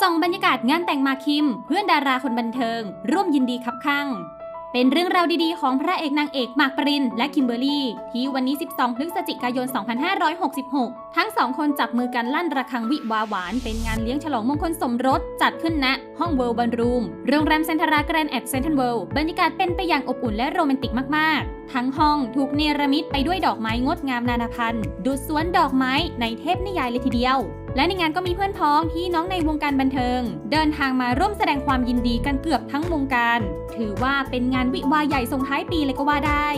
ส่องบรรยากาศงานแต่งมาคิม เพื่อนดาราคนบันเทิง ร่วมยินดีคับข้างเป็นเรื่องราวดีๆ ของพระเอกนางเอกหมากปรินและคิมเบอร์รี่ ที่วันนี้ 12 พฤศจิกายน 2566 ทั้งสองคนจับมือกันลั่นระฆังวิวาหวาน เป็นงานเลี้ยงฉลองมงคลสมรส จัดขึ้นณ ห้องเวิลด์บันรูม โรงแรมเซนทราแกรนด์แอดเซนทรัลเวิลด์บรรยากาศเป็นไปอย่างอบอุ่นและโรแมนติกมากๆ ทั้งห้องถูกเนรมิตไปด้วยดอกไม้งดงามนานาพันธุ์ดุดสวนดอกไม้ในเทพนิยายเลยทีเดียว และในงานก็มีเพื่อนพ้องพี่น้องในวงการบันเทิง เดินทางมาร่วมแสดงความยินดีกันเกือบทั้งวงการ ถือว่าเป็นงานวิวาใหญ่ส่งท้ายปีเลยก็ว่าได้